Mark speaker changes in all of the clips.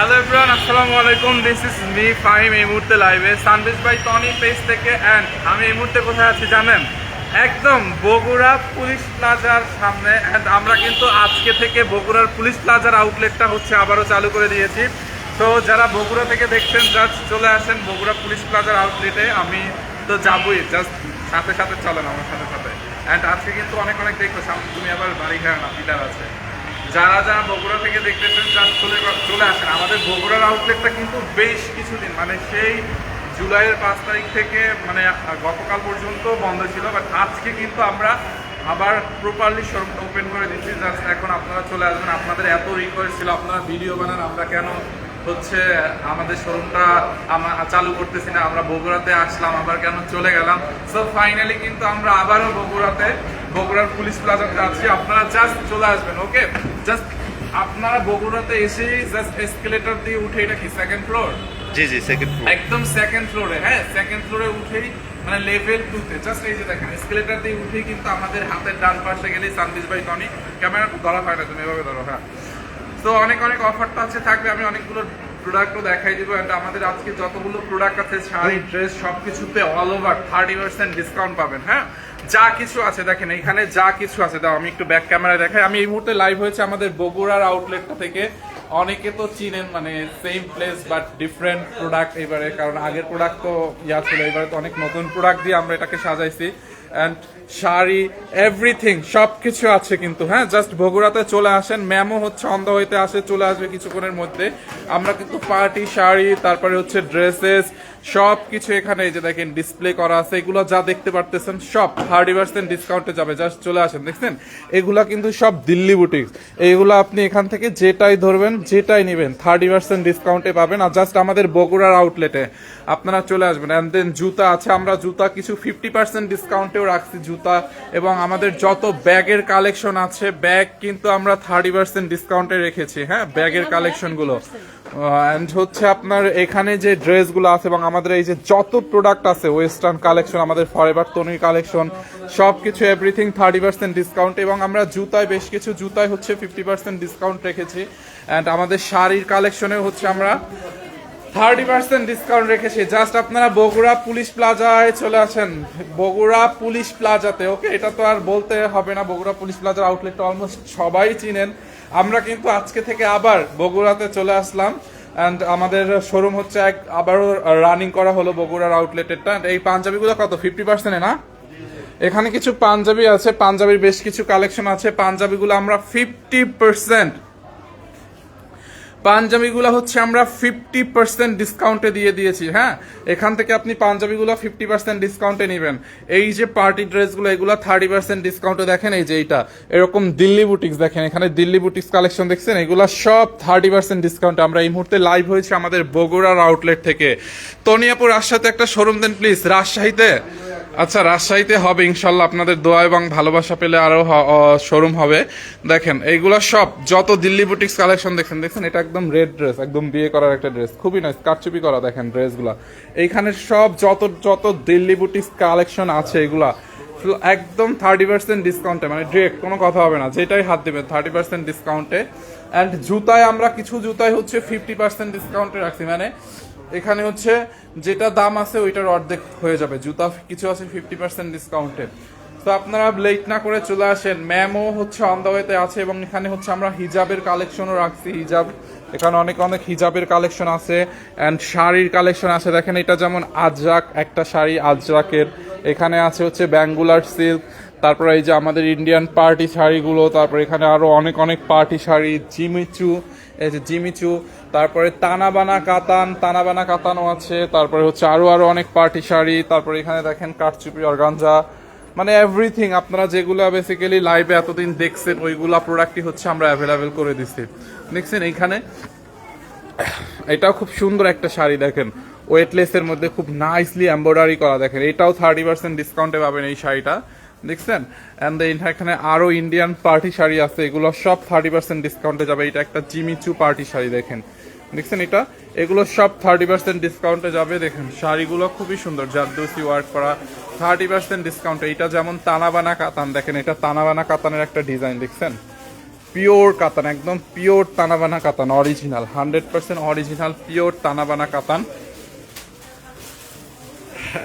Speaker 1: Hello everyone আসসালামু আলাইকুম this is me Fahim এই মুহূর্তে লাইভে সানবিজ বাই টনি পেজ থেকে অ্যান্ড আমি এই মুহূর্তে কোথায় আছি জানেন? একদম বগুড়া পুলিশ প্লাজার সামনে অ্যান্ড আমরা কিন্তু আজকে থেকে বগুড়ার পুলিশ প্লাজার আউটলেটটা হচ্ছে আবারও চালু করে দিয়েছি। তো যারা বগুড়া থেকে দেখছেন জাস্ট চলে আসেন বগুড়া পুলিশ প্লাজার আউটলেটে আমি তো যাবই জাস্ট সাথে সাথে চলেন আমার সাথে সাথে। অ্যান্ড আজকে কিন্তু অনেক অনেক দেখব তুমি আবার বাড়ি খায় না, পিলার আছে। যারা যারা বগুড়া থেকে দেখতেছেন যারা চলে চলে আসেন। আমাদের বগুড়ার আউটলেটটা কিন্তু বেশ কিছুদিন মানে সেই জুলাইয়ের পাঁচ তারিখ থেকে মানে গতকাল পর্যন্ত বন্ধ ছিল বাট আজকে কিন্তু আমরা আবার প্রপারলি শোরুমটা ওপেন করে দিচ্ছি। জাস্ট এখন আপনারা চলে আসবেন। আপনাদের এত রিকোয়েস্ট ছিল, আপনারা ভিডিও বানান, আমরা কেন হচ্ছে আমাদের শোরুমটা চালু করতেছি না, আমরা বগুড়াতে আসলাম, আবার কেন চলে গেলাম। সো ফাইনালি কিন্তু আমরা আবারও বগুড়াতে বগুড়ার পুলিশ প্লাজাতে যাচ্ছি আপনারা জাস্ট চলে আসবেন ওকে জাস্ট আপনারা বগুড়াতে এসেই জাস্ট এসকেলেটর দিয়ে উঠে এটা কি সেকেন্ড ফ্লোর
Speaker 2: জি জি সেকেন্ড ফ্লোর
Speaker 1: একদম সেকেন্ড ফ্লোরে হ্যাঁ সেকেন্ড ফ্লোরে উঠেই মানে লেভেল টুতে জাস্ট এই যে দেখেন এসকেলেটর দিয়ে উঠেই কিন্তু আমাদের হাতের ডান পাশে গেলেই সানবিজ ভাই টনি ক্যামেরা ধরা হয় না তুমি এভাবে ধরো হ্যাঁ। তো অনেক অনেক অফারটা আছে থাকবে আমি অনেকগুলো প্রোডাক্টও দেখাই দিব অ্যান্ড আমাদের আজকে যতগুলো প্রোডাক্ট আছে, শাড়ি ড্রেস সব কিছুতে all over thirty percent discount পাবেন হ্যাঁ? যা কিছু আছে, দেখেন, এখানে যা কিছু আছে, দাও, আমি একটু ব্যাক ক্যামেরায় দেখাই। আমি এই মুহূর্তে লাইভ হয়েছে আমাদের বগুড়ার আউটলেটটা থেকে। অনেকে তো চিনেন মানে same place but different product এবারে, কারণ আগের প্রোডাক্ট তো ইয়া ছিল, এবারে তো অনেক নতুন প্রোডাক্ট দিয়ে আমরা এটাকে সাজাইছি। অ্যান্ড শাড়ি এভরিথিং সব কিছু আছে কিন্তু হ্যাঁ জাস্ট বগুড়াতে চলে আসেন ম্যামও হচ্ছে অন্ধ হইতে আসে, চলে আসবে কিছুক্ষণের মধ্যে। আমরা কিন্তু পার্টি শাড়ি, তারপরে হচ্ছে ড্রেসেস সব কিছু এখানে এই যে দেখেন ডিসপ্লে করা আছে এগুলো যা দেখতে পারতেছেন সব থার্টি পার্সেন্ট ডিসকাউন্টে যাবে জাস্ট চলে আসেন দেখছেন? এগুলা কিন্তু সব দিল্লি বুটিক্স এইগুলো আপনি এখান থেকে যেটাই ধরবেন যেটাই নেবেন থার্টি পার্সেন্ট ডিসকাউন্টে পাবেন। আর জাস্ট আমাদের বগুড়ার আউটলেটে আপনারা চলে আসবেন। অ্যান্ড দেন জুতা আছে আমরা জুতা কিছু ফিফটি পার্সেন্ট ডিসকাউন্টেও রাখছি জুতা। এবং আমাদের যত ব্যাগের কালেকশন আছে ব্যাগ কিন্তু আমরা থার্টি পার্সেন্ট ডিসকাউন্টে রেখেছি হ্যাঁ? ব্যাগের কালেকশনগুলো অ্যান্ড হচ্ছে আপনার এখানে যে ড্রেসগুলো আছে এবং আমাদের এই যে যত প্রোডাক্ট আছে ওয়েস্টার্ন কালেকশন আমাদের ফরএভার তনির কালেকশন সব কিছু এভরিথিং থার্টি পার্সেন্ট ডিসকাউন্ট এবং আমরা জুতায় বেশ কিছু জুতায় হচ্ছে ফিফটি পার্সেন্ট ডিসকাউন্ট রেখেছি। অ্যান্ড আমাদের শাড়ির কালেকশনে হচ্ছে আমরা থার্টি পার্সেন্ট ডিসকাউন্ট রেখেছি। জাস্ট আপনারা বগুড়া পুলিশ প্লাজায় চলে আসেন। বগুড়া পুলিশ প্লাজাতে ওকে এটা তো আর বলতে হবে না। বগুড়া পুলিশ প্লাজার আউটলেটটা অলমোস্ট সবাই চিনেন। আমরা কিন্তু আজকে থেকে আবার বগুড়াতে চলে আসলাম। অ্যান্ড আমাদের শোরুম হচ্ছে এক, আবারও রানিং করা হলো বগুড়ার আউটলেটেরটা এই পাঞ্জাবিগুলো কত? ফিফটি পার্সেন্টে না? এখানে কিছু পাঞ্জাবি আছে, পাঞ্জাবির বেশ কিছু কালেকশন আছে। পাঞ্জাবিগুলো আমরা ফিফটি পার্সেন্ট পাঞ্জাবিগুলো হচ্ছে আমরা ফিফটি পার্সেন্ট ডিসকাউন্টে দিয়ে দিয়েছি হ্যাঁ? এখান থেকে আপনি পাঞ্জাবিগুলো ফিফটি পার্সেন্ট ডিসকাউন্টে নেবেন। এই যে পার্টি ড্রেসগুলো এগুলো থার্টি পার্সেন্ট ডিসকাউন্টে দেখেন, এই যে এইটা। এরকম দিল্লি বুটিক্স দেখেন, এখানে দিল্লি বুটিক্স কালেকশন দেখছেন, এগুলো সব থার্টি পার্সেন্ট ডিসকাউন্টে আমরা এই মুহূর্তে লাইভ হয়েছে আমাদের বগুড়ার আউটলেট থেকে। তনিয়াপুর, রাজশাহীতে একটা শোরুম দেন প্লিজ রাজশাহীতে? আচ্ছা রাজশাহীতে হবে ইনশাল্লাহ। আপনাদের দোয়া এবং ভালোবাসা পেলে আরও শোরুম হবে। দেখেন, এইগুলা সব, যত দিল্লি বুটিক্স কালেকশন, দেখেন দেখেন, এটা একদম রেড ড্রেস একদম বিয়ে করার একটা ড্রেস খুবই নাইস কারচুপি করা, দেখেন ড্রেসগুলা এইখানে সব যত যত দিল্লি বুটিক্স কালেকশন আছে এগুলা একদম থার্টি পার্সেন্ট ডিসকাউন্টে মানে ডিরেক্ট কোনো কথা হবে না। যেটাই হাত দেবেন থার্টি পার্সেন্ট ডিসকাউন্টে অ্যান্ড জুতায় আমরা, কিছু জুতায় হচ্ছে ফিফটি পার্সেন্ট ডিসকাউন্টে রাখছি। মানে এখানে হচ্ছে যেটা দাম আছে ওইটার অর্ধেক হয়ে যাবে। জুতা কিছু আছে ফিফটি পার্সেন্ট ডিসকাউন্টে তো আপনারা লেট না করে চলে আসেন। ম্যামও হচ্ছে অন ওয়েতে আছে এবং এখানে হচ্ছে আমরা হিজাবের কালেকশনও রাখছি। হিজাব, এখানে অনেক অনেক হিজাবের কালেকশন আছে অ্যান্ড শাড়ির কালেকশন আছে। দেখেন এটা যেমন আজরাক, একটা শাড়ি আজরাকের। এখানে আছে হচ্ছে ব্যাঙ্গুলার সিল্ক তারপরে এই যে আমাদের ইন্ডিয়ান পার্টি শাড়িগুলো, তারপর এখানে আরও অনেক অনেক পার্টি শাড়ি জিমিচু এই যে জিমিচু তারপরে তানাবানা কাতান, তানাবানা কাতানও আছে, তারপরে হচ্ছে আরও আরও অনেক পার্টি শাড়ি, তারপরে এখানে দেখেন কাঠচুপি, অর্গানজা মানে এভরিথিং আপনারা যেগুলো বেসিক্যালি লাইভে এতদিন দেখছেন, ওইগুলা প্রোডাক্টই হচ্ছে আমরা অ্যাভেলেবেল করে দিচ্ছি দেখছেন এইখানে? এটাও খুব সুন্দর একটা শাড়ি দেখেন। ওয়েটলেসের মধ্যে খুব নাইসলি এম্ব্রয়ডারি করা দেখেন। এটাও থার্টি পার্সেন্ট ডিসকাউন্টে পাবেন এই শাড়িটা। দেখছেন? অ্যান্ড দেন এখানে আরও ইন্ডিয়ান পার্টি শাড়ি আছে, এগুলো সব থার্টি পার্সেন্ট ডিসকাউন্টে যাবে। এটা একটা জিমিচু পার্টি শাড়ি দেখেন। দেখছেন এটা? এগুলো সব থার্টি পার্সেন্ট ডিসকাউন্টে যাবে, দেখেন। শাড়িগুলো খুবই সুন্দর, জারদৌসি ওয়ার্ক করা থার্টি পার্সেন্ট ডিসকাউন্টে এটা যেমন তানাবানা কাতান, দেখেন, এটা তানাবানা কাতানের একটা ডিজাইন দেখছেন? পিওর কাতান, একদম pure Tanabana Katan original hundred percent original pure Tanabana Katan.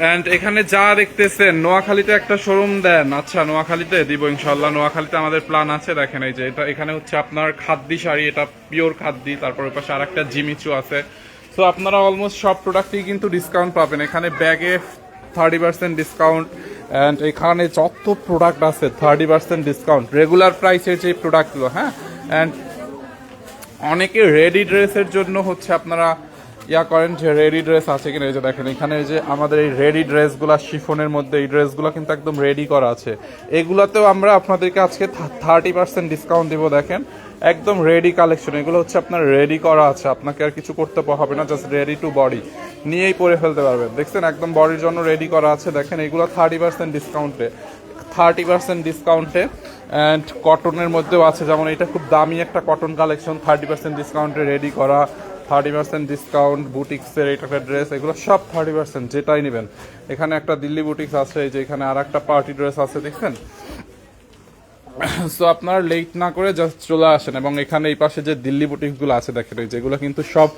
Speaker 1: And এখানে যা দেখতেছেন, নোয়াখালীতে একটা শোরুম দেন। আচ্ছা নোয়াখালীতে দিব ইনশাল্লাহ নোয়াখালীতে আমাদের প্ল্যান আছে, দেখেন এই যে, এটা এখানে হচ্ছে আপনার খাদ্দি শাড়ি, এটা পিওর খাদ্দি তারপর পাশে আর একটা জিমিচু আছে। তো আপনারা অলমোস্ট সব প্রোডাক্টেই কিন্তু ডিসকাউন্ট পাবেন। এখানে ব্যাগে থার্টি পার্সেন্ট ডিসকাউন্ট অ্যান্ড এখানে যত প্রোডাক্ট আছে থার্টি পার্সেন্ট ডিসকাউন্ট রেগুলার প্রাইসের যে প্রোডাক্টগুলো হ্যাঁ? অ্যান্ড অনেকে রেডি ড্রেসের জন্য হচ্ছে আপনারা ইয়া করেন যে রেডি ড্রেস আছে কিনা, এই যে দেখেন, এখানে যে আমাদের এই রেডি ড্রেসগুলো, শিফনের মধ্যে এই ড্রেসগুলো কিন্তু একদম রেডি করা আছে। এগুলোতেও আমরা আপনাদেরকে আজকে থার্টি পার্সেন্ট ডিসকাউন্ট দেবো, দেখেন। একদম রেডি কালেকশন এগুলো হচ্ছে আপনার রেডি করা আছে। আপনাকে আর কিছু করতে হবে না জাস্ট রেডি টু বডি নিয়েই পরে ফেলতে পারবেন। দেখছেন, একদম বডির জন্য রেডি করা আছে। দেখেন, এগুলো থার্টি পার্সেন্ট ডিসকাউন্টে থার্টি পার্সেন্ট ডিসকাউন্টে অ্যান্ড কটনের মধ্যেও আছে। যেমন, এটা খুব দামি একটা কটন কালেকশন থার্টি পার্সেন্ট ডিসকাউন্টে রেডি করা। থার্টি পার্সেন্ট ডিসকাউন্ট বুটিক্সের এটা একটা ড্রেস এগুলো সব থার্টি পার্সেন্ট যেটাই নেবেন। এখানে একটা দিল্লি বুটিক্স আছে, এই যে এখানে আর একটা পার্টি ড্রেস আছে, দেখছেন? সো আপনারা লেট না করে জাস্ট চলে আসেন এবং এখানে এই পাশে যে দিল্লি বুটিকগুলো আছে, দেখেন যেগুলো কিন্তু সব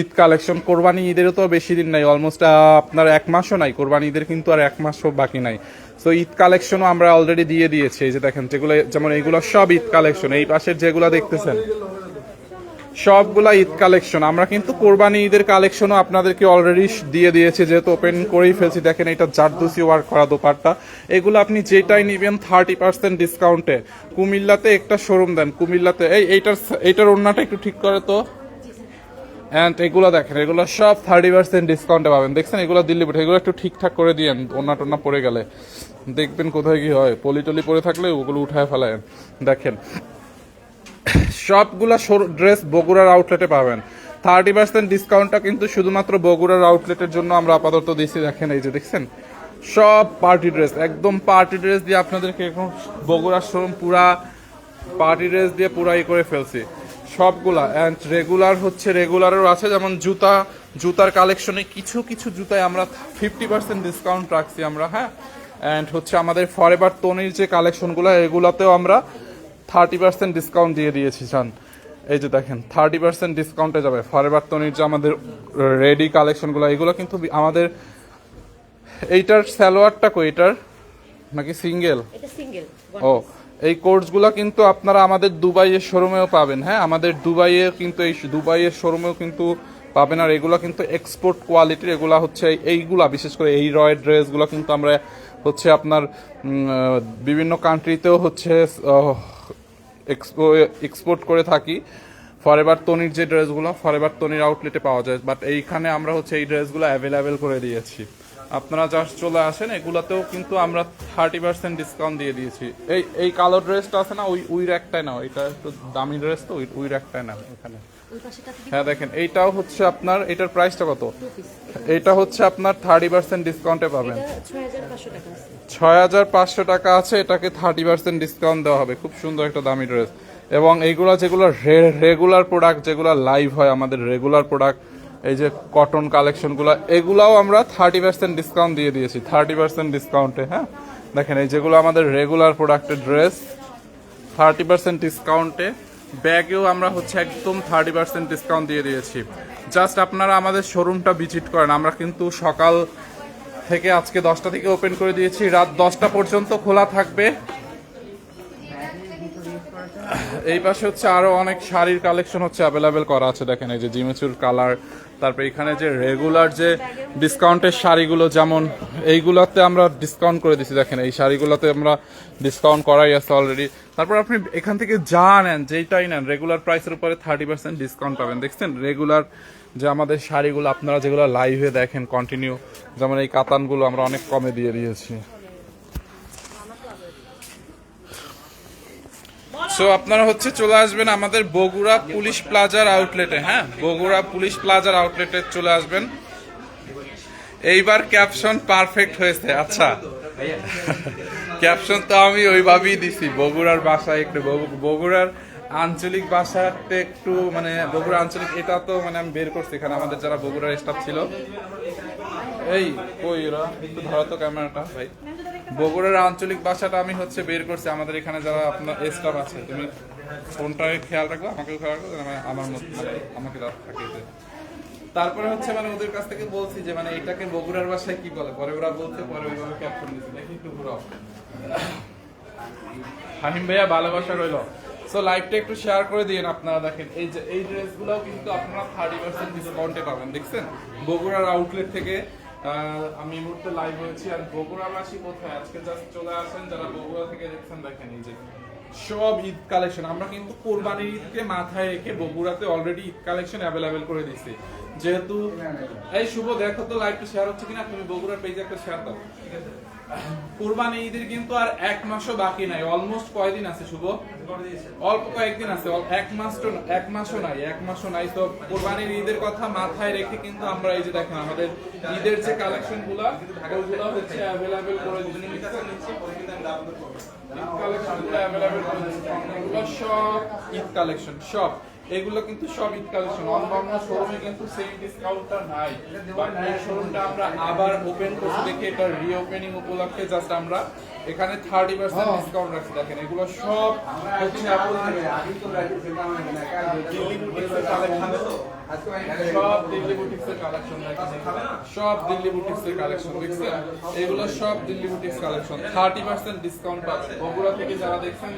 Speaker 1: ঈদ কালেকশন কোরবানি ঈদেরও তো বেশি দিন নাই অলমোস্ট আপনার এক মাসও নাই, কোরবানি ঈদের কিন্তু আর এক মাসও বাকি নাই। সো ঈদ কালেকশনও আমরা অলরেডি দিয়ে দিয়েছি, এই যে দেখেন, যেগুলো, যেমন এইগুলো সব ঈদ কালেকশন এই পাশের যেগুলো দেখতেছেন সবগুলা ঈদ কালেকশন আমরা কিন্তু কোরবানি ঈদের কালেকশনও আপনাদেরকে অলরেডি দিয়ে দিয়েছি, যেহেতু ওপেন করেই ফেলছি। দেখেন এটা জারদুসি ওয়ার্ক করা দোপারটা এগুলো আপনি যেটাই নিবেন থার্টি পার্সেন্ট ডিসকাউন্টে কুমিল্লাতে একটা শোরুম দেন, কুমিল্লাতে। এই, এইটার এইটার ওড়নাটা একটু ঠিক করে তো। অ্যান্ড এগুলো দেখেন, এগুলো সব থার্টি পার্সেন্ট ডিসকাউন্টে পাবেন। দেখছেন, এগুলো দিল্লি পড়ে এগুলো একটু ঠিকঠাক করে দিয়েন ওনা টোনা পড়ে গেলে। দেখবেন কোথায় কি হয় পলি টলি পরে থাকলে ওগুলো উঠায় ফেলায়। দেখেন সবগুলা ড্রেস বগুড়ার আউটলেটে পাবেন। থার্টি পার্সেন্ট ডিসকাউন্টটা কিন্তু শুধুমাত্র বগুড়ার আউটলেটের জন্য আমরা আপাতত দিচ্ছি দেখেন এই যে দেখছেন? সব পার্টি ড্রেস একদম পার্টি ড্রেস দিয়ে আপনাদেরকে এখন বগুড়ার শোরুম পুরা পার্টি ড্রেস দিয়ে পুরা ই করে ফেলছি। সবগুলা অ্যান্ড রেগুলার হচ্ছে রেগুলারও আছে, যেমন জুতা, জুতার কালেকশনে কিছু কিছু জুতায় আমরা ফিফটি পার্সেন্ট ডিসকাউন্ট রাখছি আমরা হ্যাঁ? অ্যান্ড হচ্ছে আমাদের ফরএভার তনির যে কালেকশনগুলো এগুলাতেও আমরা থার্টি পার্সেন্ট ডিসকাউন্ট দিয়ে দিয়েছি চান। এই যে দেখেন থার্টি পার্সেন্ট ডিসকাউন্টে যাবে। ফরএভার তনির যে আমাদের রেডি কালেকশনগুলো এগুলো কিন্তু আমাদের এইটার স্যালোয়ারটা কই এটার? নাকি সিঙ্গেল ও এই কোর্সগুলো কিন্তু আপনারা আমাদের দুবাইয়ের শোরুমেও পাবেন। হ্যাঁ আমাদের দুবাইয়ে কিন্তু এই দুবাইয়ের শোরুমেও কিন্তু পাবেন। আর এগুলো কিন্তু এক্সপোর্ট কোয়ালিটির এগুলো হচ্ছে এই- এইগুলা বিশেষ করে এই রয়ের ড্রেসগুলো কিন্তু আমরা হচ্ছে আপনার বিভিন্ন কান্ট্রিতেও হচ্ছে এক্সপোর্ট করে থাকি। ফর এভার তনির যে ড্রেসগুলো ফর এভার তনির আউটলেটে পাওয়া যায়। বাট এইখানে আমরা হচ্ছে এই ড্রেসগুলো অ্যাভেলেবেল করে দিয়েছি। আপনারা জাস্ট চলে আসেন, এগুলাতেও কিন্তু আমরা থার্টি পার্সেন্ট ডিসকাউন্ট দিয়ে দিয়েছি। এই এই কালো ড্রেসটা আছে না, ওই উই র্যাকটাই নাও। এটা একটু দামি ড্রেস তো, ওই উই র্যাকটাই না এখানে। হ্যাঁ দেখেন এইটাও হচ্ছে আপনার এটার প্রাইসটা কত? এটা হচ্ছে আপনার থার্টি পার্সেন্ট ডিসকাউন্টে পাবেন।
Speaker 2: ছয় হাজার পাঁচশো টাকা আছে।
Speaker 1: এটাকে থার্টি পার্সেন্ট ডিসকাউন্ট দেওয়া হবে। খুব সুন্দর একটা দামি ড্রেস এবং এইগুলো যেগুলো রেগুলার প্রোডাক্ট যেগুলো লাইভ হয় আমাদের রেগুলার প্রোডাক্ট এই যে কটন কালেকশনগুলো এগুলাও আমরা থার্টি পার্সেন্ট ডিসকাউন্ট দিয়ে দিয়েছি। থার্টি পার্সেন্ট ডিসকাউন্টে হ্যাঁ? দেখেন এই যেগুলো আমাদের রেগুলার প্রোডাক্টের ড্রেস থার্টি পার্সেন্ট ডিসকাউন্টে ব্যাগেও আমরা হচ্ছে একদম থার্টি পার্সেন্ট ডিসকাউন্ট দিয়ে দিয়েছি। জাস্ট আপনারা আমাদের শোরুমটা ভিজিট করেন। আমরা কিন্তু সকাল থেকে আজকে দশটা থেকে ওপেন করে দিয়েছি। রাত দশটা পর্যন্ত খোলা থাকবে। এই পাশে হচ্ছে আরও অনেক শাড়ির কালেকশন হচ্ছে অ্যাভেলেবেল করা আছে, দেখেন এই যে জিমেচুর কালার তারপর এখানে যে রেগুলার যে ডিসকাউন্টের শাড়িগুলো যেমন, এইগুলোতে আমরা ডিসকাউন্ট করে দিছি, দেখেন এই শাড়িগুলোতে আমরা ডিসকাউন্ট করাই আছে অলরেডি তারপর আপনি এখান থেকে যা নেন, যেইটাই নেন রেগুলার প্রাইসের উপরে থার্টি পার্সেন্ট ডিসকাউন্ট পাবেন। দেখছেন? রেগুলার যে আমাদের শাড়িগুলো, আপনারা যেগুলো লাইভে দেখেন কন্টিনিউ যেমন এই কাতানগুলো আমরা অনেক কমে দিয়ে দিয়েছি। সো আপনারা হচ্ছে চলে আসবেন আমাদের বগুড়া পুলিশ প্লাজার আউটলেটে হ্যাঁ? বগুড়া পুলিশ প্লাজার আউটলেটে চলে আসবেন। এইবার ক্যাপশন পারফেক্ট হয়েছে আচ্ছা। ক্যাপশন তো আমি ওইভাবেই দিছি, বগুড়ার ভাষায় একটু, বগু- বগুড়ার আঞ্চলিক ভাষাতে একটু মানে বগুড়া আঞ্চলিক, এটা তো মানে আমি বের করছি এখানে, আমাদের যারা বগুড়ার স্টাফ ছিল। এই, কই একটু ধরো তো ক্যামেরাটা ভাই। বগুড়ার আঞ্চলিক ভাষাটা আমি হচ্ছে বের করছি। আমাদের এখানে যারা আপনার স্টাফ আছে, তুমি ফোনটাকে খেয়াল রাখব, আমাকেও খেয়াল রাখব আমার- মানে আমাকে থাকে তারপরে হচ্ছে মানে ওদের কাছ থেকে বলছি যে মানে এটাকে বগুড়ার ভাষায় কি বলে? পরে ওরা বলতে পরে ওইভাবে ক্যাপশন দিচ্ছে দেখি একটু ঘুরাও। হাহিম ভাইয়া, ভালোবাসা রইল। সো লাইভটা একটু শেয়ার করে দিন আপনারা, দেখেন। এই যে, এই ড্রেসগুলোও কিন্তু আপনারা থার্টি পার্সেন্ট ডিসকাউন্টে পাবেন, দেখছেন? বগুড়ার আউটলেট থেকে আমি এই মুহূর্তে লাইভ হয়েছি আর বগুড়াবাসী কোথায়? আজকে জাস্ট চলে আসেন, যারা বগুড়া থেকে দেখছেন, দেখেন এই যে সব ঈদ কালেকশন আমরা কিন্তু কোরবানির ঈদকে মাথায় রেখে বগুড়াতে অলরেডি ঈদ কালেকশন অ্যাভেলেবেল করে দিছি যেহেতু এই শুভ, দেখো তো লাইভটা শেয়ার হচ্ছে কিনা? তুমি বগুড়ার পেজে একটা শেয়ার দাও। ঠিক আছে? কোরবানি ঈদের কিন্তু আর এক মাসও বাকি নাই অলমোস্ট কয়দিন আছে শুভ? অল্প কয়েকদিন আছে এক মাস এক মাসও নাই, এক মাসও নাই। তো কোরবানির ঈদের কথা মাথায় রেখে কিন্তু আমরা এই যে দেখেন, আমাদের ঈদের যে কালেকশনগুলা ওগুলো হচ্ছে অ্যাভেলেবেল করে কালেকশন সব ঈদ কালেকশন, সব। এগুলো কিন্তু সব ঈদ কালেকশন। অন্যান্য শোরুমে কিন্তু সেই ডিসকাউন্টটা নাই। বাট এই শোরুমটা আমরা আবার ওপেন করছি। দেখে এটা রিওপেনিং উপলক্ষে জাস্ট আমরা এখানে থার্টি পার্সেন্ট ডিসকাউন্ট রাখছি। দেখেন এগুলো সব হচ্ছে Apple সব দিল্লি বুটিক্সের কালেকশন সব দিল্লি বুটিক্সের কালেকশন দেখছেন? এগুলো সব Delhi boutiques collection thirty percent discount পাবেন বগুড়া থেকে যারা দেখছেন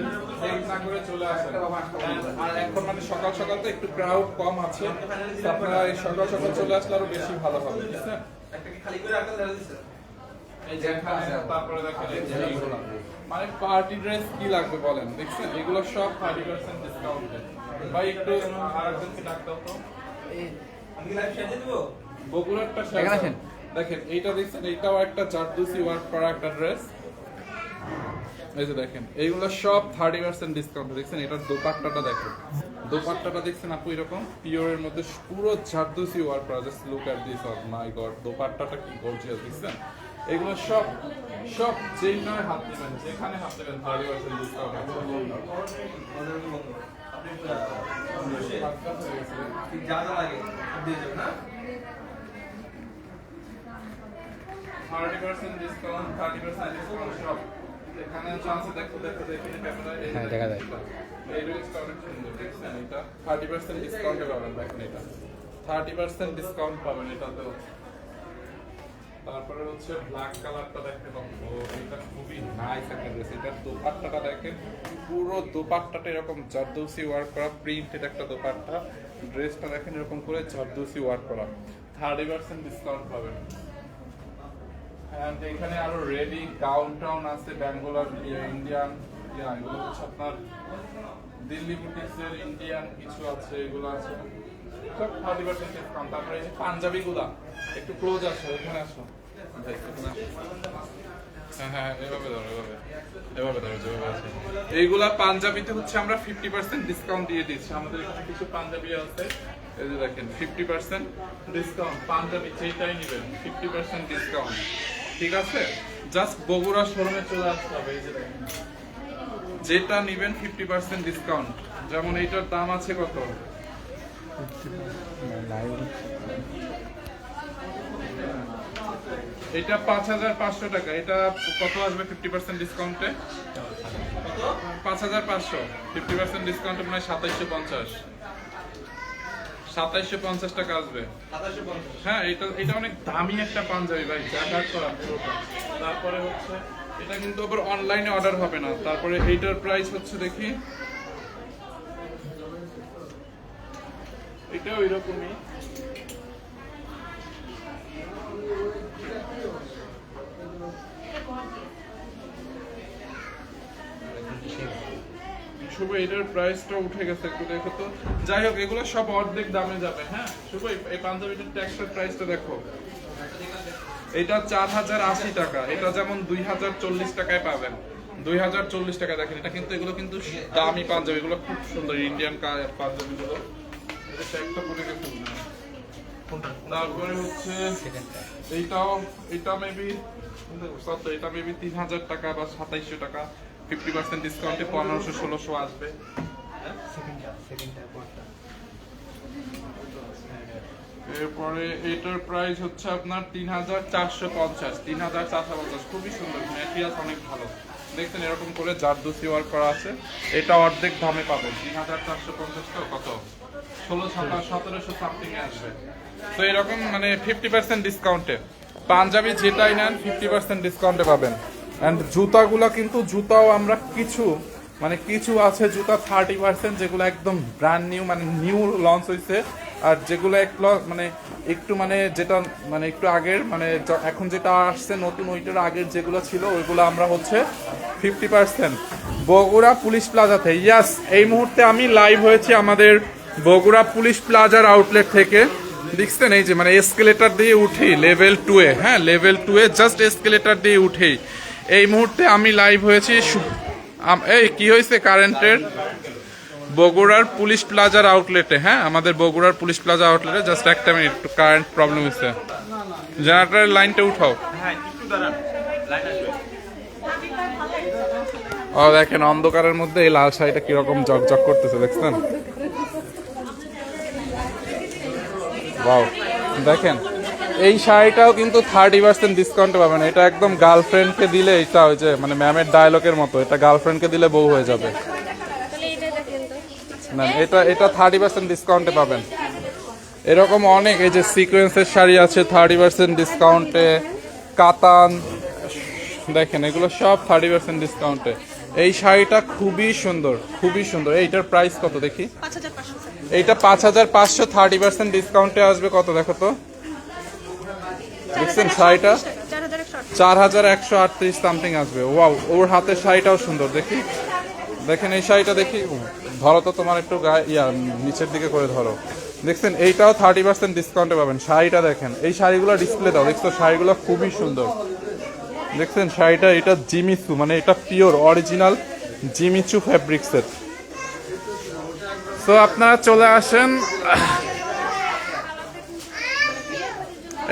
Speaker 1: দেরি না করে চলে আসেন। আর এখন মানে সকাল সকাল তো একটু ক্রাউড কম আছে। আপনারা এই সকাল সকাল চলে আসলে আরও বেশি ভালো হবে বুঝছেন? তারপরে দেখেন। মানে পার্টি ড্রেস কি লাগবে বলেন দেখছেন? এগুলো সব থার্টি পার্সেন্ট ডিসকাউন্ট ভাই একটু আরেকজনকে ডাক দাও তো। বগুড়ারটা। দেখেন এইটা দেখছেন এইটাও একটা চারদুসি ওয়ার্ক করা একটা ড্রেস এই যে দেখেন এইগুলো সব থার্টি পার্সেন্ট ডিসকাউন্ট দেখছেন এটার দোপাট্টাটা দেখেন। দোপাট্টাটা দেখছেন আপু এরকম পিওরের মধ্যে পুরো চারদুসি ওয়ার্ক করা just look at this of my god দোপাট্টাটা কি গর্জিয়াস দেখছেন? এগুলো সব সব যেখানে হাত দেবেন যেখানে হাত দেবেন thirty percent discount percent discount thirty percent discount এটা পাবেন দেখেন এটা। থার্টি পার্সেন্ট ডিসকাউন্ট পাবেন এটাতেও। তারপরে হচ্ছে ব্ল্যাক কালারটা দেখেন এটা খুবই নাইস একটা ড্রেস এটার দোপাট্টাটা দেখেন, পুরো দোপাট্টাটা এরকম জারদৌসি ওয়ার্ক করা প্রিন্টেড একটা দোপাট্টা। ড্রেসটা দেখেন এরকম করে জারদৌসি ওয়ার্ক করা। থার্টি পার্সেন্ট ডিসকাউন্ট পাবেন। And এখানে আরও রেডি গাউন টাউন আছে ব্যাঙ্গোলার ইন্ডিয়ান এগুলো হচ্ছে আপনার দিল্লি বুটিক্সের ইন্ডিয়ান কিছু আছে, এগুলো আছে। থার্টি পার্সেন্ট ডিসকাউন্ট তারপরে এই যে পাঞ্জাবি গুলা, একটু ক্লোজ আসো, এখানে আসো। হ্যাঁ হ্যাঁ এইগুলা পাঞ্জাবিতে হচ্ছে আমরা ফিফটি পার্সেন্ট ডিসকাউন্ট দিয়ে দিচ্ছি। আমাদের এখানে কিছু পাঞ্জাবি আছে। এই যে দেখেন ফিফটি পার্সেন্ট ডিসকাউন্ট পাঞ্জাবি যেটাই নেবেন ফিফটি পার্সেন্ট ডিসকাউন্ট ঠিক আছে? জাস্ট বগুড়া শোরুমে চলে আসতে হবে এই যে দেখেন। যেটা নেবেন ফিফটি পার্সেন্ট ডিসকাউন্ট যেমন এইটার দাম আছে কত? এটা পাঁচ হাজার পাঁচশো টাকা। এটা কত আসবে ফিফটি পার্সেন্ট ডিসকাউন্টে পাঁচ হাজার পাঁচশো। ফিফটি পার্সেন্ট ডিসকাউন্টে মানে সাতাইশশো পঞ্চাশ। সাতাইশশো পঞ্চাশ টাকা আসবে। হ্যাঁ এটা এটা অনেক দামি একটা পাঞ্জাবি ভাই করা তারপরে হচ্ছে এটা কিন্তু আবার অনলাইনে অর্ডার হবে না। তারপরে এইটার প্রাইস হচ্ছে দেখি। এটাও এরকমই শুভ এটার প্রাইসটা উঠে গেছে একটু দেখো তো। যাই হোক এগুলো সব অর্ধেক দামে যাবে হ্যাঁ? শুভ এই- পাঞ্জাবিটার ট্যাক্সের প্রাইসটা দেখো। এটা চার হাজার আশি টাকা। এটা যেমন দুই হাজার চল্লিশ টাকায় পাবেন। দুই হাজার চল্লিশ টাকা দেখেন এটা কিন্তু এগুলো কিন্তু দামি পাঞ্জাবি এগুলো খুব সুন্দর ইন্ডিয়ান পাঞ্জাবি গুলো তারপরে হচ্ছে এইটাও এটা মেবি এটা মেবি তিন হাজার টাকা বা সাতাইশশো টাকা। ফিফটি পার্সেন্ট ডিসকাউন্টে পনেরোশো, ষোলোশো আসবে। এরপরে এটার প্রাইস হচ্ছে আপনার তিন হাজার চারশো পঞ্চাশ, তিন হাজার চারশো পঞ্চাশ। খুবই সুন্দর ম্যাটেরিয়ালস অনেক ভালো। দেখছেন এরকম করে জারদুসি ওয়ার্ক করা আছে। এটা অর্ধেক দামে পাবেন। তিন হাজার চারশো পঞ্চাশ টাকা কত? ষোলো, সতেরো, সতেরোশো সামথিং আসবে। তো এরকম মানে ফিফটি পার্সেন্ট ডিসকাউন্টে পাঞ্জাবি যেটাই নেন ফিফটি পার্সেন্ট ডিসকাউন্টে পাবেন। অ্যান্ড জুতাগুলো কিন্তু জুতাও আমরা কিছু মানে কিছু আছে জুতা থার্টি পার্সেন্ট যেগুলো একদম ব্র্যান্ড নিউ মানে নিউ লঞ্চ হয়েছে আর যেগুলো একটু মানে একটু মানে যেটা মানে একটু আগের মানে এখন যেটা আসছে নতুন ওইটার আগের যেগুলো ছিল, ওইগুলো আমরা হচ্ছে ফিফটি পার্সেন্ট বগুড়া পুলিশ প্লাজাতে ইয়াস এই মুহূর্তে আমি লাইভ হয়েছি আমাদের বগুড়া পুলিশ প্লাজার আউটলেট থেকে। দেখছেন এই যে মানে এসকেলেটার দিয়ে উঠেই লেভেল টু এ হ্যাঁ লেভেল টু এ জাস্ট এসকেলেটার দিয়ে উঠেই। এই মুহূর্তে আমি লাইভ হয়েছি এই, কি হয়েছে কারেন্টের বগুড়ার পুলিশ প্লাজার আউটলেটে হ্যাঁ? আমাদের বগুড়ার পুলিশ প্লাজা আউটলেটে জাস্ট একটা মিনিট একটু কারেন্ট প্রবলেম হয়েছে। জেনারেটারের লাইনটা উঠাও। ও, দেখেন, অন্ধকারের মধ্যে এই লাল শাড়িটা কীরকম জকজক করতেছে, দেখছেন? বাও দেখেন। এই শাড়িটাও কিন্তু থার্টি পার্সেন্ট ডিসকাউন্টে পাবেন এটা একদম গার্লফ্রেন্ডকে দিলে এটা ওই যে মানে ম্যামের ডায়লগের মতো এটা গার্লফ্রেন্ডকে দিলে বউ হয়ে যাবে। না এটা এটা থার্টি পার্সেন্ট ডিসকাউন্টে পাবেন। এরকম অনেক এই যে সিকোয়েন্সের শাড়ি আছে থার্টি পার্সেন্ট ডিসকাউন্টে কাতান দেখেন এগুলো সব থার্টি পার্সেন্ট ডিসকাউন্টে এই শাড়িটা খুবই সুন্দর খুবই সুন্দর। এইটার প্রাইস কত দেখি? এইটা পাঁচ হাজার পাঁচশো থার্টি পার্সেন্ট ডিসকাউন্টে আসবে কত দেখো তো? দেখছেন শাড়িটা?
Speaker 2: চার হাজার একশো
Speaker 1: আটত্রিশ। সামথিং আসবে। ওয়াও ওর হাতের শাড়িটাও সুন্দর দেখি। দেখেন এই শাড়িটা দেখি। ধরো তো তোমার একটু গায়ে ইয়া নিচের দিকে করে ধরো। দেখছেন এইটাও থার্টি পার্সেন্ট ডিসকাউন্টে পাবেন। শাড়িটা দেখেন এই শাড়িগুলো ডিসপ্লে দাও। দেখছ শাড়িগুলো খুবই সুন্দর। দেখছেন শাড়িটা এটা জিমিচু মানে এটা পিওর অরিজিনাল জিমিচু ফ্যাব্রিক্সের তো আপনারা চলে আসেন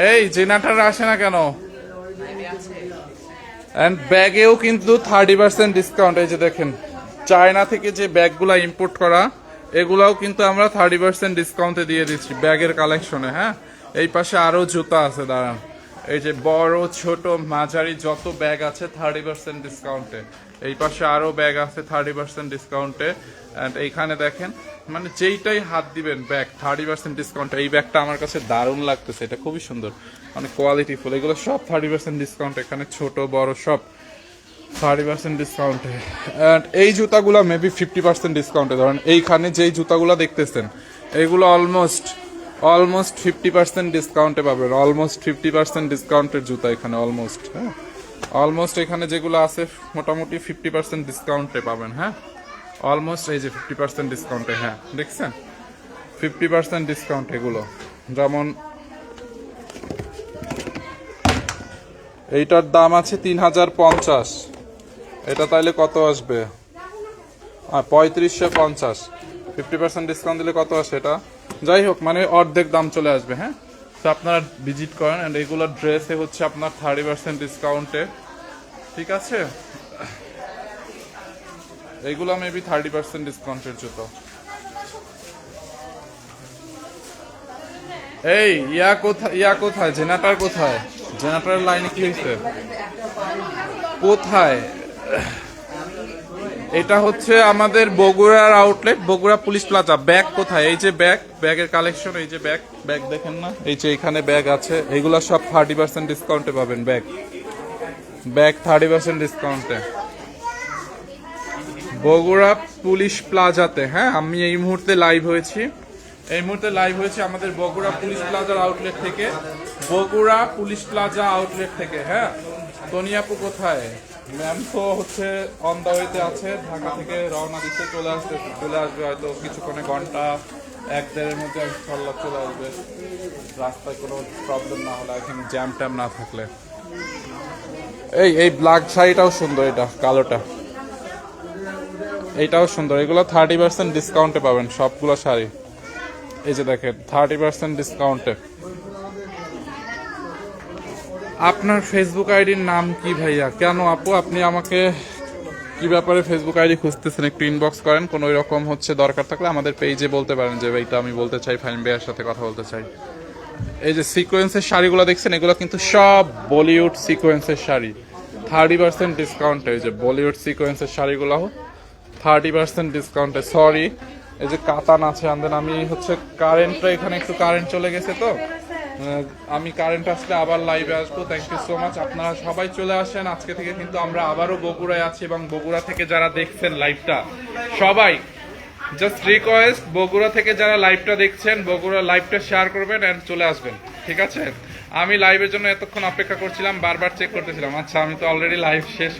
Speaker 1: এই জেনাটার আসে না কেন? অ্যান্ড ব্যাগেও কিন্তু থার্টি পার্সেন্ট ডিসকাউন্ট এই যে দেখেন। চায়না থেকে যে ব্যাগগুলো ইম্পোর্ট করা, এগুলাও কিন্তু আমরা থার্টি পার্সেন্ট ডিসকাউন্টে দিয়ে দিচ্ছি, ব্যাগের কালেকশনে হ্যাঁ? এই পাশে আরও জুতা আছে, দাঁড়ান। এই যে বড়, ছোট, মাঝারি যত ব্যাগ আছে থার্টি পার্সেন্ট ডিসকাউন্টে এই পাশে আরও ব্যাগ আছে থার্টি পার্সেন্ট ডিসকাউন্টে অ্যান্ড এইখানে দেখেন মানে যেইটাই হাত দিবেন ব্যাগ থার্টি পার্সেন্ট ডিসকাউন্টে এই ব্যাগটা আমার কাছে দারুণ লাগতেছে, এটা খুবই সুন্দর। মানে কোয়ালিটি ফুল এগুলো সব থার্টি পার্সেন্ট ডিসকাউন্ট এখানে ছোট, বড় সব থার্টি পার্সেন্ট ডিসকাউন্টে অ্যান্ড এই জুতাগুলো মেবি ফিফটি পার্সেন্ট ডিসকাউন্টে ধরেন এইখানে যেই জুতাগুলো দেখতেছেন এইগুলো অলমোস্ট অলমোস্ট ফিফটি পার্সেন্ট ডিসকাউন্টে পাবেন। অলমোস্ট ফিফটি পার্সেন্ট ডিসকাউন্টের জুতা এখানে অলমোস্ট হ্যাঁ। অলমোস্ট এখানে যেগুলো আছে, মোটামুটি ফিফটি পার্সেন্ট ডিসকাউন্টে পাবেন হ্যাঁ। অলমোস্ট এই যে ফিফটি পার্সেন্ট ডিসকাউন্টে হ্যাঁ দেখছেন? ফিফটি পার্সেন্ট ডিসকাউন্ট এগুলো। যেমন এইটার দাম আছে তিন হাজার পঞ্চাশ। এটা তাইলে কত আসবে? পঁয়ত্রিশশো পঞ্চাশ। ফিফটি পার্সেন্ট ডিসকাউন্ট দিলে কত আসে এটা? যাই হোক মানে অর্ধেক দাম চলে আসবে হ্যাঁ? তো আপনারা ভিজিট করেন অ্যান্ড এগুলোর ড্রেসে হচ্ছে আপনার থার্টি পার্সেন্ট ডিসকাউন্টে ঠিক আছে? এইগুলো মেবি থার্টি পার্সেন্ট ডিসকাউন্টের জুতো। এই, ইয়া কোথায় ইয়া কোথায়? জেনাটার কোথায়? জেনাটার লাইনে কি হয়েছে? কোথায়? এটা হচ্ছে আমাদের বগুড়ার outlet Bogura police plaza bag কোথায়? এই যে ব্যাগ, ব্যাগের কালেকশন এই যে ব্যাগ। ব্যাগ দেখেন না? এই যে এখানে ব্যাগ আছে। এগুলো সব থার্টি পার্সেন্ট ডিসকাউন্টে পাবেন ব্যাগ। ব্যাগ থার্টি পার্সেন্ট ডিসকাউন্টে বগুড়া পুলিশ প্লাজাতে। হ্যাঁ আমি এই মুহূর্তে লাইভ হয়েছি। এই মুহূর্তে লাইভ হয়েছে আমাদের বগুড়া পুলিশ প্লাজার আউটলেট থেকে। বগুড়া পুলিশ প্লাজা আউটলেট থেকে হ্যাঁ? তনিয়াপু কোথায়? ম্যাম তো হচ্ছে অন দা ওয়েতে আছে, ঢাকা থেকে রওনা দিতে চলে আসতে চলে আসবে হয়তো কিছুক্ষণে ঘণ্টা এক দেড়ের মধ্যে ইনশাল্লাহ চলে আসবে। রাস্তায় কোনো প্রবলেম না হলে, এখানে জ্যাম ট্যাম না থাকলে। এই এই ব্ল্যাক শাড়িটাও সুন্দর এটা, কালোটা। এইটাও সুন্দর। এগুলো থার্টি পার্সেন্ট ডিসকাউন্টে পাবেন সবগুলো শাড়ি। এই যে দেখেন থার্টি পার্সেন্ট ডিসকাউন্টে আপনার ফেসবুক আইডির নাম কি ভাইয়া? কেন আপু, আপনি আমাকে কি ব্যাপারে ফেসবুক আইডি খুঁজতেছেন? একটু ইনবক্স করেন, কোনো রকম হচ্ছে দরকার থাকলে আমাদের পেজে বলতে পারেন যে এইটা আমি বলতে চাই ফাইন ভাইয়ার সাথে কথা বলতে চাই। এই যে সিকোয়েন্সের শাড়িগুলো দেখছেন, এগুলো কিন্তু সব বলিউড সিকোয়েন্সের শাড়ি। থার্টি পার্সেন্ট ডিসকাউন্টে এই যে বলিউড সিকোয়েন্সের শাড়িগুলো থার্টি পার্সেন্ট ডিসকাউন্টে সরি এই যে কাতান আছে, আনদেন, আমি হচ্ছে কারেন্টটা এখানে একটু কারেন্ট চলে গেছে তো। আমি কারেন্ট আসলে আবার লাইভে আসব থ্যাংক ইউ সো মাচ আপনারা সবাই চলে আসেন, আজকে থেকে কিন্তু আমরা আবারও বগুড়ায় আছি এবং বগুড়া থেকে যারা দেখছেন লাইভটা সবাই জাস্ট রিকোয়েস্ট বগুড়া থেকে যারা লাইভটা দেখছেন, বগুড়া লাইভটা শেয়ার করবেন অ্যান্ড চলে আসবেন, ঠিক আছে? আমি লাইভের জন্য এতক্ষণ অপেক্ষা করছিলাম, বারবার চেক করতেছিলাম। আচ্ছা আমি তো অলরেডি লাইভ শেষ